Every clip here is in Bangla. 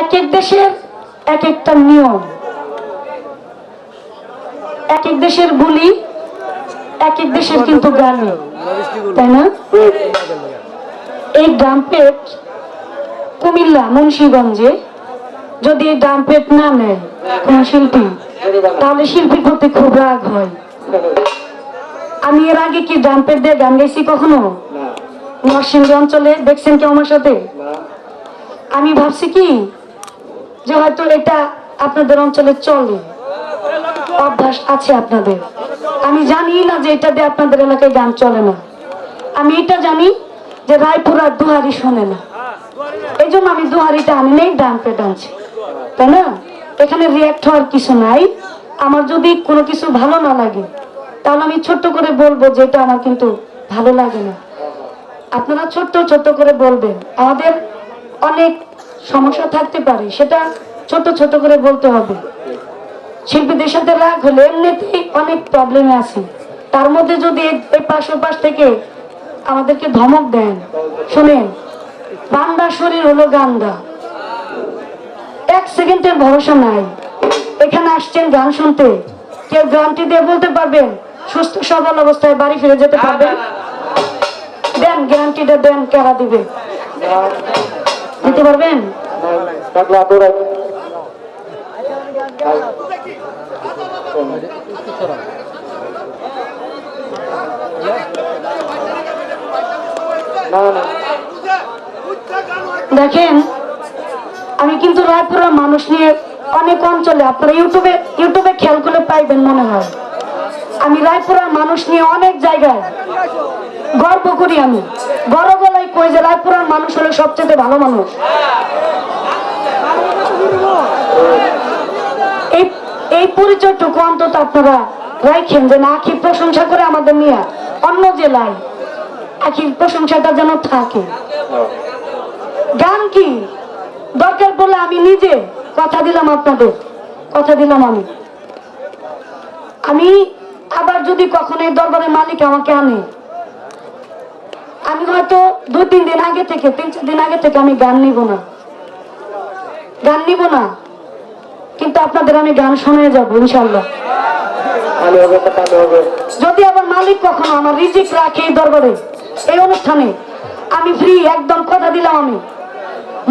এক এক দেশের এক একটা নিয়ম এক এক দেশের বুলি এক এক দেশের কিন্তু গান তাই না? এই ডাম্পেট কুমিল্লা মুন্সিগঞ্জে যদি এই ডাম্পেট না নেয় কোন শিল্পী তাহলে শিল্পীর প্রতি খুব রাগ হয়। আমি এর আগে কি ডাম্পেট দিয়ে গান গাইছি কখনো? নরসিংহ অঞ্চলে দেখছেন কেউ আমার সাথে? আমি ভাবছি কি যে হয়তো এটা আপনাদের অঞ্চলে চলে। অভ্যাস আছে আপনাদের। আমি জানি না যে এটা দিয়ে আপনাদের এলাকায় গান চলে না। আমি এটা জানি যে রায়পুরা দুহারি শোনে না। এই জন্য আমি দুহারিটা আনি নেই ডান পেট আনছি। তাই না? এখানে রিয়াক্ট হওয়ার কিছু নাই। আমার যদি কোনো কিছু ভালো না লাগে, তাহলে আমি ছোট্ট করে বলব যে এটা আমার কিন্তু ভালো লাগে না। আপনারা ছোট্ট ছোট্ট করে বলবেন। আমাদের অনেক সমস্যা থাকতে পারে, সেটা ছোট ছোট করে বলতে হবে। শিল্পীদের সাথে রাগ হলে এমনিতেই অনেক প্রবলেমে আছি। তার মধ্যে যদি এই- থেকে আমাদেরকে ধমক দেন, শুনেন, বান্দা শরীর হলো গান্দা। এক সেকেন্ডের ভরসা নাই। এখানে আসছেন গান শুনতে। কেউ গ্যারান্টি দিয়ে বলতে পারবেন, সুস্থ সবল অবস্থায় বাড়ি ফিরে যেতে পারবেন? দেন গ্যারান্টিটা দেন, কেরা দিবে? দিতে পারবেন? দেখেন, আমি কিন্তু রায়পুরের মানুষ নিয়ে অনেক অঞ্চলে আপনারা ইউটিউবে ইউটিউবে খেয়াল করলে পাইবেন মনে হয়। আমি রায়পুরের মানুষ নিয়ে অনেক জায়গায় গর্ব করি আমি। বড় গলায় কই যে রায়পুরের মানুষ হলো সবচেয়ে ভালো মানুষ। এই পরিচয়টুকু অন্তত আপনারা রাখেন যে না আখি প্রশংসা করে আমাদের নিয়ে অন্য জেলায় আখির প্রশংসাটা যেন থাকে। গান কি? দরকার পড়লে আমি নিজে কথা দিলাম আপনাদের। কথা দিলাম আমি। আমি আবার যদি কখনো এই দরবারের মালিক আমাকে আনে আমি হয়তো দু তিন দিন আগে থেকে তিন চার দিন আগে থেকে আমি গান নিব না। গান নিব না। কিন্তু আপনাদের আমি গান শুনে যাব ইনশাল্লাহ যদি আবার মালিক কখনো আমার রিজিক রাখে এই দরবারে এই অনুষ্ঠানে আমি ফ্রি একদম কথা দিলাম আমি।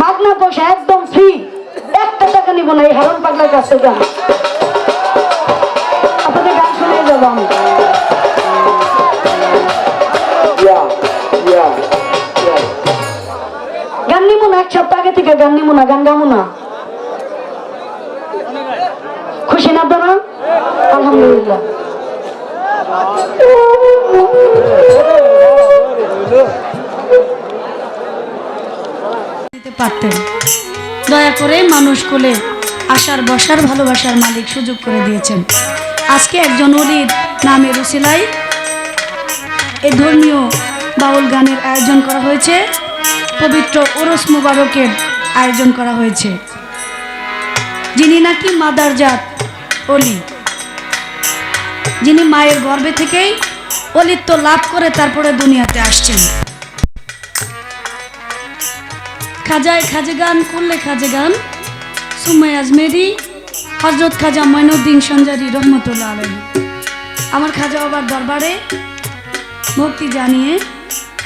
মাগনা পয়সা একদম ফ্রি একটা টাকা নিব না এই হারন পাগলার কাছে আমি। আপনাদের গান শুনে যাব আমি। এক সপ্তাহ আগে থেকে গান না গান না। খুশি না আপনারা? আলহামদুলিল্লাহ। দয়া করে মানুষ কোলে আসার বসার ভালোবাসার মালিক সুযোগ করে দিয়েছেন। আজকে একজন অলির নামের উসিলাই এই ধর্মীয় বাউল গানের আয়োজন করা হয়েছে। পবিত্র ওরস মুবারকের আয়োজন করা হয়েছে। যিনি নাকি মাদারজাত অলি। যিনি মায়ের গর্ভে থেকেই অলিত্ব লাভ করে তারপরে দুনিয়াতে আসছেন। খাজায় খাজে গান করলে খাজে গান সুমাই আজমেরি, হজরত খাজা মঈনুদ্দিন সঞ্জারি রহমতুল্লাহ আলম আমার খাজা বাবার দরবারে ভক্তি জানিয়ে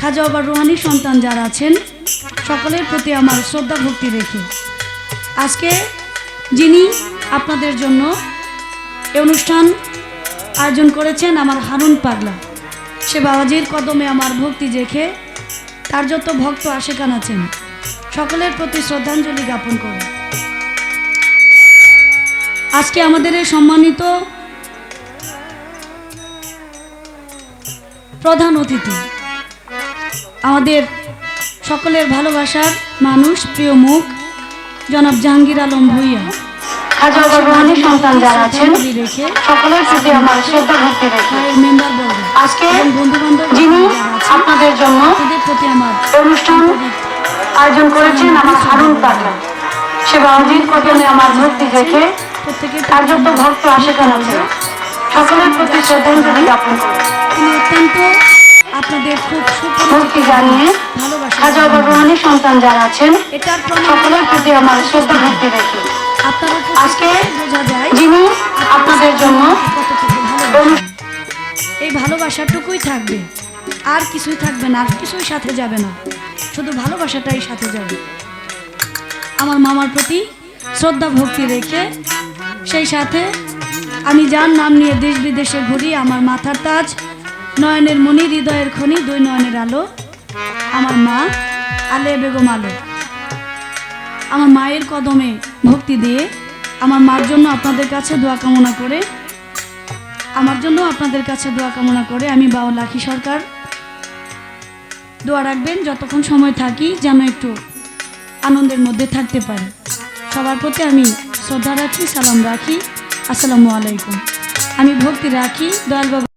খাজা বাবার রুহানি সন্তান যারা আছেন সকলের প্রতি আমার শ্রদ্ধা, ভক্তি রেখে আজকে যিনি আপনাদের জন্য এই অনুষ্ঠান আয়োজন করেছেন আমার হারুন পাগলা। সে বাবাজির কদমে আমার ভক্তি রেখে তার যত ভক্ত আশেকান আছেন, সকলের প্রতি শ্রদ্ধাঞ্জলি জ্ঞাপন করুন। আজকে আমাদের এই সম্মানিত প্রধান অতিথি আমাদের সকলের ভালোবাসার মানুষ প্রিয় মুখ জনাব জাহাঙ্গীর আলম ভুইয়া। সন্তান যারা আছেন সকলের প্রতি আমার শ্রদ্ধা ভক্তি রেখে আজকে যিনি আপনাদের জন্য তাদের প্রতি আমার অনুষ্ঠান আয়োজন করেছেন আমার হারুন পাগলা সে বাবাজির কদমে আমার ভক্তি রেখে তার যত ভক্ত আছে সকলের প্রতি শ্রদ্ধাঞ্জলি জ্ঞাপন করি। তিনি অত্যন্ত আপনাদের খুব ভক্তি জানিয়ে খাজা সন্তান যারা আছেন সকলের প্রতি আমার শ্রদ্ধা ভক্তি রেখে আজকে যিনি আপনাদের জন্য এই ভালোবাসাটুকুই থাকবে। আর কিছুই থাকবে না আর কিছুই সাথে যাবে না। শুধু ভালোবাসাটাই সাথে যাবে। আমার মামার প্রতি শ্রদ্ধা ভক্তি রেখে সেই সাথে আমি যার নাম নিয়ে দেশ বিদেশে ঘুরি আমার মাথার তাজ নয়নের মনি হৃদয়ের খনি, দুই নয়নের আলো। আমার মা আলে বেগম আলো। আমার মায়ের কদমে ভক্তি দিয়ে আমার মার জন্য আপনাদের কাছে দোয়া কামনা করে, আমার জন্য আপনাদের কাছে দোয়া কামনা করে আমি বাবা লাখি সরকার। দোয়া রাখবেন যতক্ষণ সময় থাকি যেন একটু আনন্দের মধ্যে থাকতে পারি। সবার প্রতি আমি শ্রদ্ধা রাখি, সালাম রাখি। আসসালামু আলাইকুম। আমি ভক্তি রাখি, দয়াল বাবা।